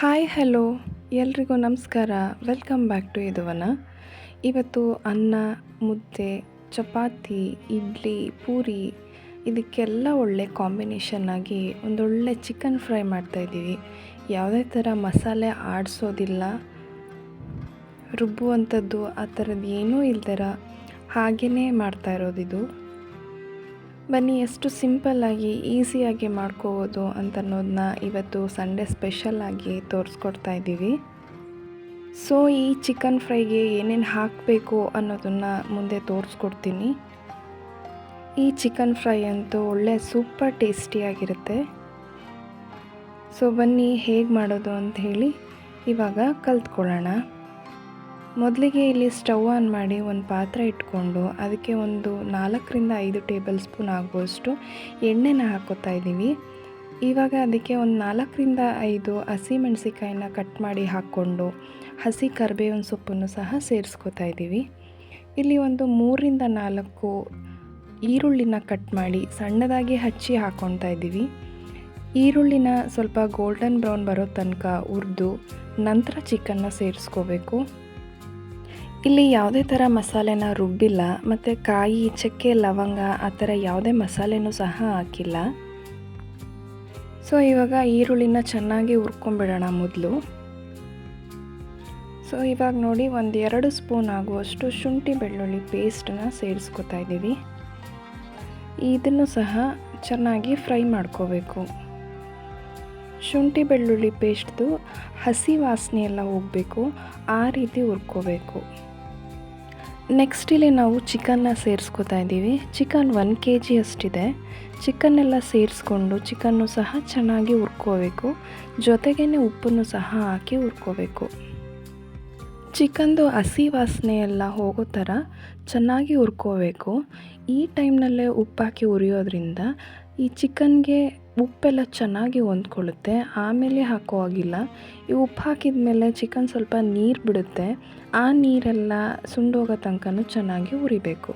Hi, hello. ಎಲ್ರಿಗೂ ನಮಸ್ಕಾರ. Welcome back to ಇದುವನ ಇವತ್ತು ಅನ್ನ, ಮುದ್ದೆ, ಚಪಾತಿ, ಇಡ್ಲಿ, ಪೂರಿ, ಇದಕ್ಕೆಲ್ಲ ಒಳ್ಳೆ ಕಾಂಬಿನೇಷನ್ ಆಗಿ ಒಂದೊಳ್ಳೆ ಚಿಕನ್ ಫ್ರೈ ಮಾಡ್ತಾಯಿದ್ದೀವಿ ಯಾವುದೇ ಥರ ಮಸಾಲೆ ಆಡಿಸೋದಿಲ್ಲ. ರುಬ್ಬುವಂಥದ್ದು ಆ ಥರದ್ದು ಏನೂ ಇಲ್ದರ ಹಾಗೆಯೇ ಮಾಡ್ತಾ ಇರೋದಿದು. ಬನ್ನಿ, ಎಷ್ಟು ಸಿಂಪಲ್ಲಾಗಿ ಈಸಿಯಾಗಿ ಮಾಡ್ಕೋಬೋದು ಅಂತ ಅನ್ನೋದನ್ನ ಇವತ್ತು ಸಂಡೇ ಸ್ಪೆಷಲ್ಲಾಗಿ ತೋರಿಸ್ಕೊಡ್ತಾ ಇದ್ದೀವಿ. ಸೊ, ಈ ಚಿಕನ್ ಫ್ರೈಗೆ ಏನೇನು ಹಾಕಬೇಕು ಅನ್ನೋದನ್ನು ಮುಂದೆ ತೋರಿಸ್ಕೊಡ್ತೀನಿ. ಈ ಚಿಕನ್ ಫ್ರೈ ಅಂತೂ ಒಳ್ಳೆ ಸೂಪರ್ ಟೇಸ್ಟಿಯಾಗಿರುತ್ತೆ ಸೊ, ಬನ್ನಿ, ಹೇಗೆ ಮಾಡೋದು ಅಂತ ಹೇಳಿ ಇವಾಗ ಕಲ್ತ್ಕೊಳ್ಳೋಣ. ಮೊದಲಿಗೆ ಇಲ್ಲಿ ಸ್ಟವ್ ಆನ್ ಮಾಡಿ ಒಂದು ಪಾತ್ರೆ ಇಟ್ಕೊಂಡು ಅದಕ್ಕೆ ಒಂದು ನಾಲ್ಕರಿಂದ ಐದು ಟೇಬಲ್ ಸ್ಪೂನ್ ಆಗುವಷ್ಟು ಎಣ್ಣೆನ ಹಾಕೋತಾ ಇದ್ದೀವಿ. ಇವಾಗ ಅದಕ್ಕೆ ಒಂದು ನಾಲ್ಕರಿಂದ ಐದು ಹಸಿಮೆಣಸಿಕಾಯಿನ ಕಟ್ ಮಾಡಿ ಹಾಕ್ಕೊಂಡು ಹಸಿ ಕರಿಬೇವಿನ ಸೊಪ್ಪನ್ನು ಸಹ ಸೇರಿಸ್ಕೋತಾ ಇದ್ದೀವಿ. ಇಲ್ಲಿ ಒಂದು ಮೂರರಿಂದ ನಾಲ್ಕು ಈರುಳ್ಳಿನ ಕಟ್ ಮಾಡಿ ಸಣ್ಣದಾಗಿ ಹಚ್ಚಿ ಹಾಕ್ಕೊತಾ ಇದ್ದೀವಿ. ಈರುಳ್ಳಿನ ಸ್ವಲ್ಪ ಗೋಲ್ಡನ್ ಬ್ರೌನ್ ಬರೋ ತನಕ ಹುರಿದು ನಂತರ ಚಿಕನ್ನ ಸೇರಿಸ್ಕೋಬೇಕು. ಇಲ್ಲಿ ಯಾವುದೇ ಥರ ಮಸಾಲೆನ ರುಬ್ಬಿಲ್ಲ, ಮತ್ತು ಕಾಯಿ, ಚಕ್ಕೆ, ಲವಂಗ ಆ ಥರ ಯಾವುದೇ ಮಸಾಲೆನೂ ಸಹ ಹಾಕಿಲ್ಲ. ಸೊ, ಇವಾಗ ಈರುಳ್ಳಿನ ಚೆನ್ನಾಗಿ ಹುರ್ಕೊಂಬಿಡೋಣ ಮೊದಲು. ಸೊ, ಇವಾಗ ನೋಡಿ ಒಂದು ಎರಡು ಸ್ಪೂನ್ ಆಗುವಷ್ಟು ಶುಂಠಿ ಬೆಳ್ಳುಳ್ಳಿ ಪೇಸ್ಟನ್ನ ಸೇರಿಸ್ಕೊತಾ ಇದ್ದೀವಿ. ಇದನ್ನು ಸಹ ಚೆನ್ನಾಗಿ ಫ್ರೈ ಮಾಡ್ಕೋಬೇಕು. ಶುಂಠಿ ಬೆಳ್ಳುಳ್ಳಿ ಪೇಸ್ಟ್ದು ಹಸಿ ವಾಸನೆ ಎಲ್ಲ ಹೋಗಬೇಕು, ಆ ರೀತಿ ಹುರ್ಕೋಬೇಕು. ನೆಕ್ಸ್ಟ್ ಇಲ್ಲಿ ನಾವು ಚಿಕನ್ನ ಸೇರಿಸ್ಕೊತಾ ಇದ್ದೀವಿ. ಚಿಕನ್ ಒನ್ ಕೆ ಜಿ ಅಷ್ಟಿದೆ. ಚಿಕನ್ನೆಲ್ಲ ಸೇರಿಸ್ಕೊಂಡು ಚಿಕನ್ನು ಸಹ ಚೆನ್ನಾಗಿ ಹುರ್ಕೋಬೇಕು. ಜೊತೆಗೇ ಉಪ್ಪನ್ನು ಸಹ ಹಾಕಿ ಹುರ್ಕೋಬೇಕು. ಚಿಕನ್ದು ಹಸಿ ವಾಸನೆ ಎಲ್ಲ ಹೋಗೋ ಥರ ಚೆನ್ನಾಗಿ ಹುರ್ಕೋಬೇಕು. ಈ ಟೈಮ್ನಲ್ಲೇ ಉಪ್ಪಾಕಿ ಹಾಕಿ ಹುರಿಯೋದ್ರಿಂದ ಈ ಚಿಕನ್ಗೆ ಉಪ್ಪೆಲ್ಲ ಚೆನ್ನಾಗಿ ಹೊಂದ್ಕೊಳ್ಳುತ್ತೆ. ಆಮೇಲೆ ಹಾಕೋ ಆಗಿಲ್ಲ ಈ ಉಪ್ಪು ಹಾಕಿದ ಮೇಲೆ ಚಿಕನ್ ಸ್ವಲ್ಪ ನೀರು ಬಿಡುತ್ತೆ. ಆ ನೀರೆಲ್ಲ ಸುಂಡೋಗೋ ತನಕನೂ ಚೆನ್ನಾಗಿ ಹುರಿಬೇಕು.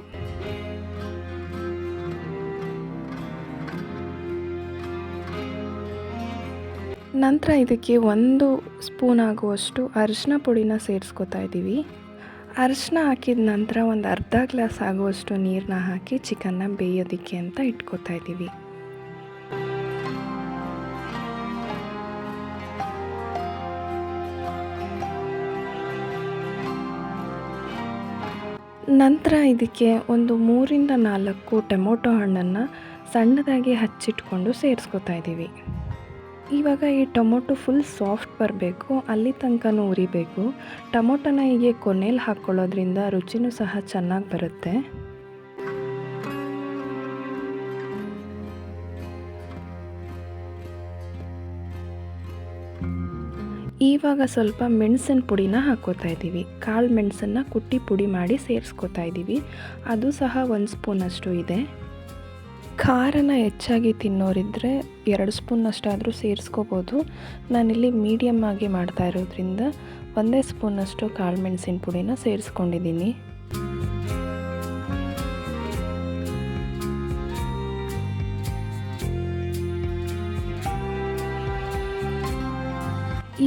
ನಂತರ ಇದಕ್ಕೆ ಒಂದು ಸ್ಪೂನ್ ಆಗುವಷ್ಟು ಅರಿಶಿನ ಪುಡಿನ ಸೇರಿಸ್ಕೊತಾ ಇದ್ದೀವಿ. ಅರಿಶಿನ ಹಾಕಿದ ನಂತರ ಒಂದು ಅರ್ಧ ಗ್ಲಾಸ್ ಆಗುವಷ್ಟು ನೀರನ್ನ ಹಾಕಿ ಚಿಕನ್ನ ಬೇಯೋದಕ್ಕೆ ಅಂತ ಇಟ್ಕೊತಾ ಇದ್ದೀವಿ. ನಂತರ ಇದಕ್ಕೆ ಒಂದು ಮೂರಿಂದ ನಾಲ್ಕು ಟೊಮೊಟೊ ಹಣ್ಣನ್ನು ಸಣ್ಣದಾಗಿ ಹಚ್ಚಿಟ್ಕೊಂಡು ಸೇರಿಸ್ಕೊತಾ ಇದ್ದೀವಿ. ಇವಾಗ ಈ ಟೊಮೊಟೊ ಫುಲ್ ಸಾಫ್ಟ್ ಬರಬೇಕು, ಅಲ್ಲಿ ತನಕನೂ ಉರಿಬೇಕು. ಟೊಮೊಟೊನ ಹೀಗೆ ಕೊನೆಯಲ್ಲಿ ಹಾಕ್ಕೊಳ್ಳೋದ್ರಿಂದ ರುಚಿನೂ ಸಹ ಚೆನ್ನಾಗಿ ಬರುತ್ತೆ. ಇವಾಗ ಸ್ವಲ್ಪ ಮೆಣಸಿನ ಪುಡಿನ ಹಾಕೋತಾ ಇದ್ದೀವಿ ಕಾಳು ಮೆಣಸನ್ನು ಕುಟ್ಟಿ ಪುಡಿ ಮಾಡಿ ಸೇರಿಸ್ಕೋತಾ ಇದ್ದೀವಿ ಅದು ಸಹ ಒಂದು ಸ್ಪೂನಷ್ಟು ಇದೆ. ಖಾರನ ಹೆಚ್ಚಾಗಿ ತಿನ್ನೋರಿದ್ದರೆ ಎರಡು ಸ್ಪೂನ್ನಷ್ಟಾದರೂ ಸೇರಿಸ್ಕೋಬೋದು. ನಾನಿಲ್ಲಿ ಮೀಡಿಯಮ್ ಆಗಿ ಮಾಡ್ತಾ ಇರೋದ್ರಿಂದ ಒಂದೇ ಸ್ಪೂನಷ್ಟು ಕಾಳು ಮೆಣಸಿನ ಪುಡಿನ ಸೇರಿಸ್ಕೊಂಡಿದ್ದೀನಿ.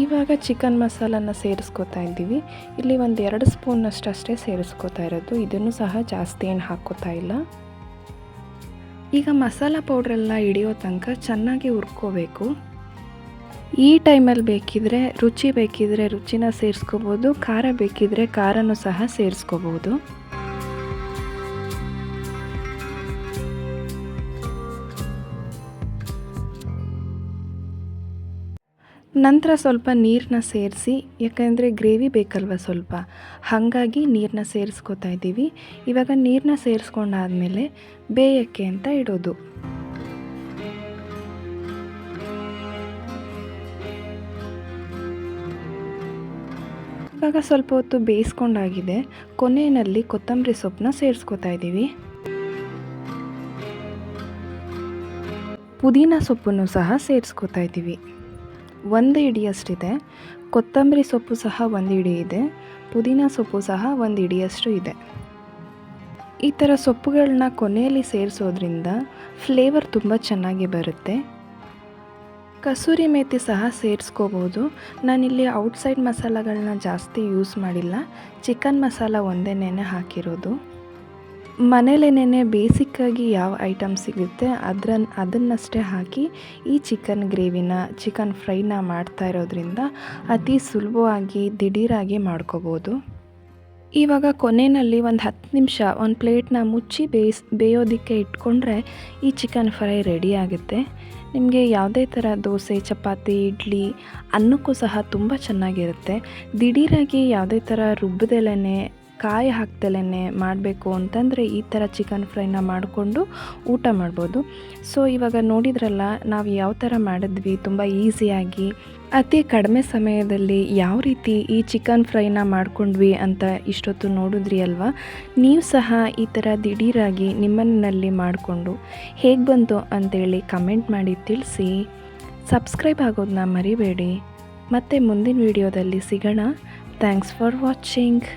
ಇವಾಗ ಚಿಕನ್ ಮಸಾಲನ ಸೇರಿಸ್ಕೋತಾ ಇದ್ದೀವಿ. ಇಲ್ಲಿ ಒಂದು ಎರಡು ಸ್ಪೂನಷ್ಟು ಅಷ್ಟೇ ಸೇರಿಸ್ಕೋತಾ ಇರೋದು. ಇದನ್ನು ಸಹ ಜಾಸ್ತಿ ಏನು ಹಾಕ್ಕೋತಾ ಇಲ್ಲ. ಈಗ ಮಸಾಲ ಪೌಡ್ರೆಲ್ಲ ಹಿಡಿಯೋ ತನಕ ಚೆನ್ನಾಗಿ ಹುರ್ಕೋಬೇಕು. ಈ ಟೈಮಲ್ಲಿ ಬೇಕಿದ್ರೆ ರುಚಿ ಬೇಕಿದ್ರೆ ರುಚಿನ ಸೇರಿಸ್ಕೋಬೋದು, ಖಾರ ಬೇಕಿದ್ರೆ ಖಾರನೂ ಸಹ ಸೇರಿಸ್ಕೋಬೋದು. ನಂತರ ಸ್ವಲ್ಪ ನೀರನ್ನ ಸೇರಿಸಿ, ಯಾಕೆಂದರೆ ಗ್ರೇವಿ ಬೇಕಲ್ವ ಸ್ವಲ್ಪ. ಹಾಗಾಗಿ ನೀರನ್ನ ಸೇರಿಸ್ಕೋತಾ ಇದ್ದೀವಿ. ಇವಾಗ ನೀರನ್ನ ಸೇರಿಸ್ಕೊಂಡಾದಮೇಲೆ ಬೇಯಕ್ಕೆ ಅಂತ ಇಡೋದು. ಇವಾಗ ಸ್ವಲ್ಪ ಹೊತ್ತು ಬೇಯಿಸ್ಕೊಂಡಾಗಿದೆ. ಕೊನೆಯಲ್ಲಿ ಕೊತ್ತಂಬರಿ ಸೊಪ್ಪನ್ನ ಸೇರಿಸ್ಕೋತಾ ಇದ್ದೀವಿ. ಪುದೀನ ಸೊಪ್ಪನ್ನು ಸಹ ಸೇರಿಸ್ಕೋತಾ ಇದ್ದೀವಿ. ಒಂದು ಹಿಡಿಯಷ್ಟಿದೆ ಕೊತ್ತಂಬರಿ ಸೊಪ್ಪು ಸಹ ಒಂದು ಹಿಡಿ ಇದೆ. ಪುದೀನ ಸೊಪ್ಪು ಸಹ ಒಂದು ಹಿಡಿಯಷ್ಟು ಇದೆ. ಈ ಥರ ಸೊಪ್ಪುಗಳನ್ನ ಕೊನೆಯಲ್ಲಿ ಸೇರಿಸೋದ್ರಿಂದ ಫ್ಲೇವರ್ ತುಂಬ ಚೆನ್ನಾಗಿ ಬರುತ್ತೆ. ಕಸೂರಿ ಮೇಥಿ ಸಹ ಸೇರಿಸ್ಕೋಬೋದು. ನಾನಿಲ್ಲಿ ಔಟ್ಸೈಡ್ ಮಸಾಲಗಳನ್ನ ಜಾಸ್ತಿ ಯೂಸ್ ಮಾಡಿಲ್ಲ. ಚಿಕನ್ ಮಸಾಲ ಒಂದೇನೇ ಹಾಕಿರೋದು. ಮನೇಲೇನೇ ಬೇಸಿಕ್ಕಾಗಿ ಯಾವ ಐಟಮ್ ಸಿಗುತ್ತೆ? ಅದ್ರ ಅದನ್ನಷ್ಟೇ ಹಾಕಿ ಈ ಚಿಕನ್ ಗ್ರೇವಿನ, ಚಿಕನ್ ಫ್ರೈನ ಮಾಡ್ತಾ ಇರೋದ್ರಿಂದ ಅತಿ ಸುಲಭವಾಗಿ ದಿಢೀರಾಗಿ ಮಾಡ್ಕೋಬೋದು. ಇವಾಗ ಕೊನೆಯಲ್ಲಿ ಒಂದು ಹತ್ತು ನಿಮಿಷ ಒಂದು ಪ್ಲೇಟ್ನ ಮುಚ್ಚಿ ಬೇಯಿಸ್ ಬೇಯೋದಕ್ಕೆ ಇಟ್ಕೊಂಡ್ರೆ ಈ ಚಿಕನ್ ಫ್ರೈ ರೆಡಿ ಆಗುತ್ತೆ. ನಿಮಗೆ ಯಾವುದೇ ಥರ ದೋಸೆ, ಚಪಾತಿ, ಇಡ್ಲಿ ಅನ್ನಕ್ಕೂ ಸಹ ತುಂಬ ಚೆನ್ನಾಗಿರುತ್ತೆ. ದಿಢೀರಾಗಿ ಯಾವುದೇ ಥರ ರುಬ್ಬದೆಲೇ ಕಾಯಿ ಹಾಕ್ದಲೇ ಮಾಡಬೇಕು ಅಂತಂದರೆ ಈ ಥರ ಚಿಕನ್ ಫ್ರೈನ ಮಾಡಿಕೊಂಡು ಊಟ ಮಾಡ್ಬೋದು. ಸೊ ಇವಾಗ ನೋಡಿದ್ರಲ್ಲ, ನಾವು ಯಾವ ಥರ ಮಾಡಿದ್ವಿ, ತುಂಬ ಈಸಿಯಾಗಿ ಅತಿ ಕಡಿಮೆ ಸಮಯದಲ್ಲಿ ಯಾವ ರೀತಿ ಈ ಚಿಕನ್ ಫ್ರೈನ ಮಾಡ್ಕೊಂಡ್ವಿ ಅಂತ ಇಷ್ಟೊತ್ತು ನೋಡಿದ್ರಿ ಅಲ್ವಾ? ನೀವು ಸಹ ಈ ಥರ ದಿಢೀರಾಗಿ ನಿಮ್ಮನ್ನಲ್ಲಿ ಮಾಡಿಕೊಂಡು ಹೇಗೆ ಬಂತು ಅಂತೇಳಿ ಕಮೆಂಟ್ ಮಾಡಿ ತಿಳಿಸಿ. ಸಬ್ಸ್ಕ್ರೈಬ್ ಆಗೋದನ್ನ ಮರಿಬೇಡಿ. ಮತ್ತು ಮುಂದಿನ ವಿಡಿಯೋದಲ್ಲಿ ಸಿಗೋಣ. Thanks for watching